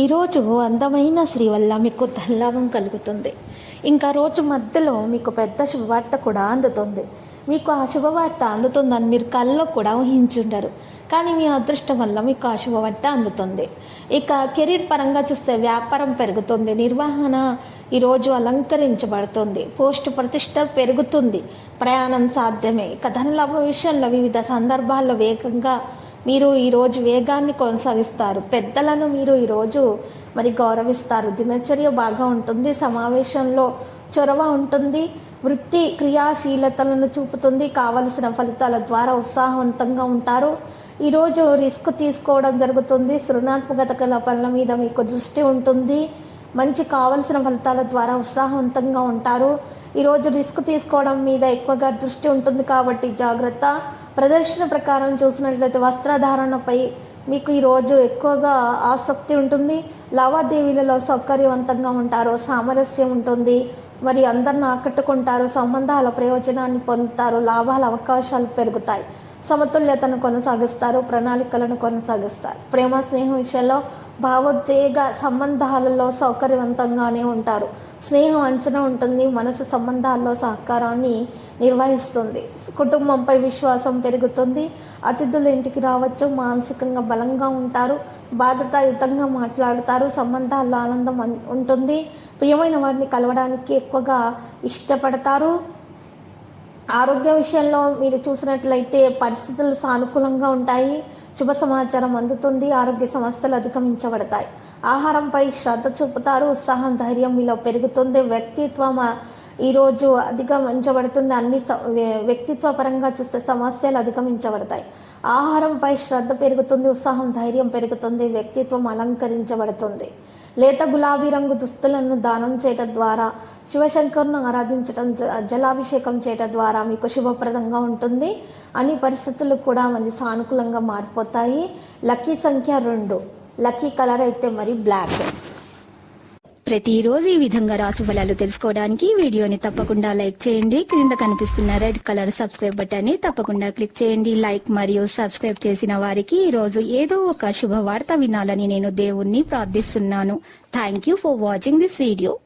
ఈరోజు అందమైన స్త్రీ వల్ల మీకు ధనలాభం కలుగుతుంది. ఇంకా రోజు మధ్యలో మీకు పెద్ద శుభవార్త కూడా అందుతుంది. మీకు ఆ శుభవార్త అందుతుందని మీరు కళ్ళలో కూడా ఊహించుండరు. కానీ మీ అదృష్టం వల్ల మీకు ఆ శుభవార్త అందుతుంది. ఇక కెరీర్ పరంగా చూస్తే వ్యాపారం పెరుగుతుంది. నిర్వహణ ఈరోజు అలంకరించబడుతుంది. పోస్ట్ ప్రతిష్ట పెరుగుతుంది. ప్రయాణం సాధ్యమే. ఇక ధనలాభ విషయంలో వివిధ సందర్భాల్లో వేగంగా మీరు ఈరోజు వేగాన్ని కొనసాగిస్తారు. పెద్దలను మీరు ఈరోజు మరి గౌరవిస్తారు. దినచర్య బాగా ఉంటుంది. సమావేశంలో చొరవ ఉంటుంది. వృత్తి క్రియాశీలతలను చూపుతుంది. కావలసిన ఫలితాల ద్వారా ఉత్సాహవంతంగా ఉంటారు. ఈరోజు రిస్క్ తీసుకోవడం జరుగుతుంది. సృణాత్మకత గల పనుల మీద మీకు దృష్టి ఉంటుంది. మంచి కావలసిన ఫలితాల ద్వారా ఉత్సాహవంతంగా ఉంటారు. ఈరోజు రిస్క్ తీసుకోవడం మీద ఎక్కువగా దృష్టి ఉంటుంది కాబట్టి జాగ్రత్త. ప్రదర్శన ప్రకారం చూసినట్లయితే వస్త్రధారణపై మీకు ఈరోజు ఎక్కువగా ఆసక్తి ఉంటుంది. లావాదేవీలలో సౌకర్యవంతంగా ఉంటారు సామరస్యం ఉంటుంది. మరి అందరిని ఆకట్టుకుంటారు సంబంధాల ప్రయోజనాన్ని పొందుతారు లాభాల అవకాశాలు పెరుగుతాయి. సమతుల్యతను కొనసాగిస్తారు ప్రణాళికలను కొనసాగిస్తారు. ప్రేమ స్నేహం విషయంలో భావోద్వేగ సంబంధాలలో సౌకర్యవంతంగానే ఉంటారు. స్నేహం అంచనా ఉంటుంది మనసు సంబంధాల్లో సహకారాన్ని నిర్వహిస్తుంది. కుటుంబంపై విశ్వాసం పెరుగుతుంది అతిథులు ఇంటికి రావచ్చు మానసికంగా బలంగా ఉంటారు బాధ్యతాయుతంగా మాట్లాడతారు సంబంధాల్లో ఆనందం ఉంటుంది. ప్రియమైన వారిని కలవడానికి ఎక్కువగా ఇష్టపడతారు. ఆరోగ్య విషయంలో మీరు చూసినట్లయితే పరిస్థితులు సానుకూలంగా ఉంటాయి. శుభ సమాచారం అందుతుంది. ఆరోగ్య సమస్యలు అధిగమించబడతాయి. ఆహారంపై శ్రద్ధ చూపుతారు. ఉత్సాహం ధైర్యం మీలో పెరుగుతుంది. వ్యక్తిత్వం ఈరోజు అధిగమించబడుతుంది. అన్ని స- వ్య- వ్యక్తిత్వ పరంగా చూస్తే సమస్యలు అధిగమించబడతాయి. ఆహారంపై శ్రద్ధ పెరుగుతుంది. ఉత్సాహం ధైర్యం పెరుగుతుంది. వ్యక్తిత్వం అలంకరించబడుతుంది. లేత గులాబీ రంగు దుస్తులను దానం చేయటం ద్వారా శివశంకర్ను ఆరాధించటం జ- జలాభిషేకం చేయటం ద్వారా మీకు శుభప్రదంగా ఉంటుంది. అన్ని పరిస్థితులు కూడా మంచి సానుకూలంగా మారిపోతాయి. లక్కీ సంఖ్య రెండు. లక్కీ కలర్ అయితే మరి బ్లాక్. ప్రతిరోజు ఈ విధంగా రాశి ఫలాలు తెలుసుకోవడానికి వీడియోని తప్పకుండా లైక్ చేయండి. క్రింద కనిపిస్తున్న రెడ్ కలర్ సబ్స్క్రైబ్ బటన్ని తప్పకుండా క్లిక్ చేయండి. లైక్ మరియు సబ్స్క్రైబ్ చేసిన వారికి ఈరోజు ఏదో ఒక శుభవార్త వినాలని నేను దేవుణ్ణి ప్రార్థిస్తున్నాను. Thank you for watching this video